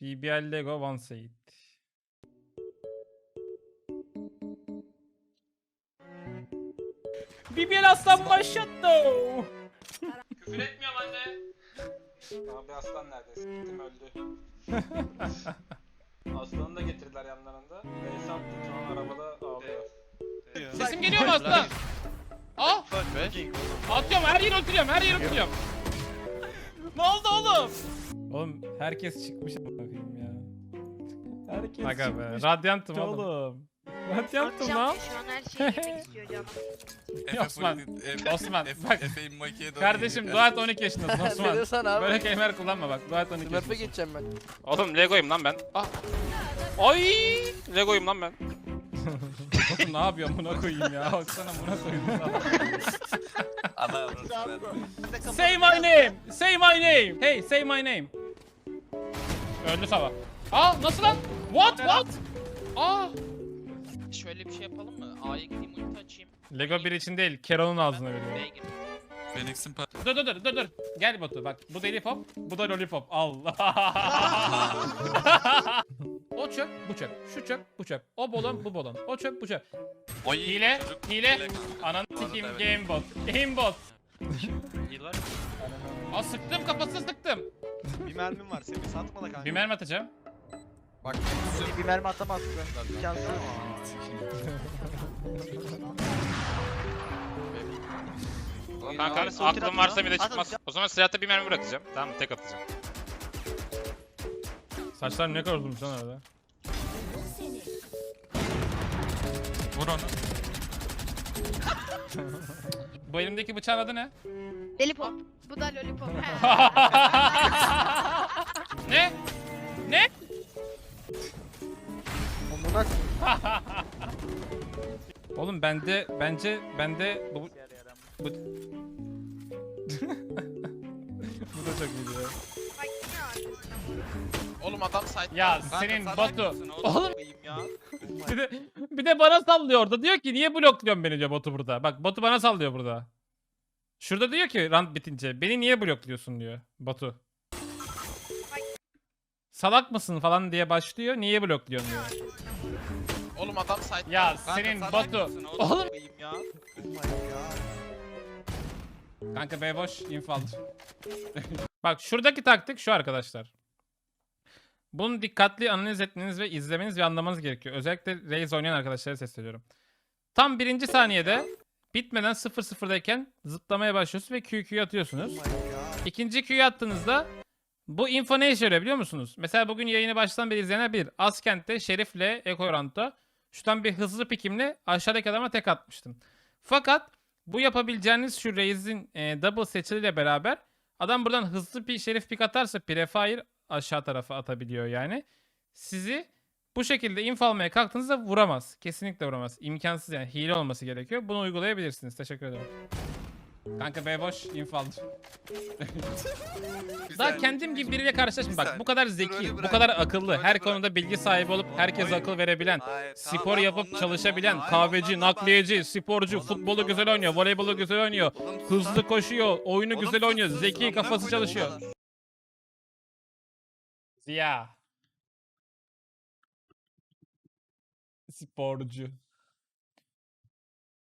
BBL Lego One Sait. BBL aslan başlattı. Küfür etmiyorum anne. Abi aslan nerede? Siktim öldü. Aslanı da getirdiler yanlarında. Neyse attım şu an arabada ağlıyor. Sesim geliyor mu aslan? Aa! Atıyorum her yeri öldürüyorum her yeri öldürüyorum. ne oldu oğlum? Oğlum herkes çıkmış bakayım ya. Herkes Aga be, radyantım oğlum. Radyantım Atacağım lan. şu an her şeyi yemek istiyor canım. Osman, Osman, Efe, bak. Efe Maki'ye doğru Kardeşim gidiyor. Doğat 12 yaşındasın Osman. Abi. Böyle kelimeler kullanma bak. Doğat 12 Smurf'e yaşındasın. geçeceğim ben. Oğlum Lego'yum lan ben. Ah. Ay Lego'yum lan ben. Oğlum ne yapıyorsun buna koyayım ya. Baksana buna koyayım. Ana avradı ben. say my name. Say my name. Hey say my name. Öldü sabah. Aa nasıl lan? What what? Aa. Şöyle bir şey yapalım mı? A'ya gideyim ulti açayım. Lego bir için değil. Keron'un ağzına B'ye veriyor. Phoenix'in pa- Dur dur dur dur dur. Gel Batu bak. Bu da hop, bu da lollipop. Allah. o çöp, bu çöp. Şu çöp, bu çöp. O bolon, bu bolon. O çöp, bu çöp. Oy, Hile, çocuk hile. Ananı sikeyim evet. game bot. Game bot. Yıllar. Aa sıktım. Mermim var Semih satma da kanka. Bir mermi atacağım. Bak Bir mermi atamazsın. İmkansız. Kanka aklım varsa lan. bir de At, çıkmaz. O zaman silahta bir mermi bırakacağım. Tamam tek atacağım. Saçlar ne kadar uzunmuş lan arada. vur onu. Bu elimdeki bıçağın adı ne? Lollipop. Bu da lollipop. ne? Ne? Amına Oğlum bende bence bende bu bu Bu da çok iyi ya. Oğlum adam site. Ya senin sen Batu. Oğlum ya. bir de, bir de bana sallıyor orada. Diyor ki niye blokluyorsun beni diyor Batu burada. Bak Batu bana sallıyor burada. Şurada diyor ki rant bitince beni niye blokluyorsun diyor Batu. Salak mısın falan diye başlıyor. Niye blokluyorsun diyor. Oğlum adam site. Ya senin Batu. Oğlum. Koyayım ya. Kanka B boş infal. Bak şuradaki taktik şu arkadaşlar. Bunu dikkatli analiz etmeniz ve izlemeniz ve anlamanız gerekiyor. Özellikle Raze oynayan arkadaşlara sesleniyorum. Tam birinci saniyede bitmeden 0-0'dayken zıplamaya başlıyorsunuz ve QQ'yu atıyorsunuz. İkinci Q'yu attığınızda bu info ne işe yarıyor biliyor musunuz? Mesela bugün yayını baştan beri izleyenler bilir. Askent'te Şerif'le Ekoranto şuradan bir hızlı pikimle aşağıdaki adama tek atmıştım. Fakat bu yapabileceğiniz şu Raze'in e, double seçiliyle beraber adam buradan hızlı bir şerif pik atarsa prefire aşağı tarafa atabiliyor yani. Sizi bu şekilde inf almaya kalktığınızda vuramaz. Kesinlikle vuramaz. İmkansız yani hile olması gerekiyor. Bunu uygulayabilirsiniz. Teşekkür ederim. Kanka B boş inf aldı. Daha kendim gibi biriyle karşılaşmadım. Bak bu kadar zeki, bu kadar akıllı, her konuda bilgi sahibi olup herkese akıl verebilen, spor yapıp çalışabilen, kahveci, nakliyeci, sporcu, futbolu güzel oynuyor, voleybolu güzel oynuyor, hızlı koşuyor, oyunu güzel oynuyor, zeki kafası çalışıyor. Ziya. Sporcu.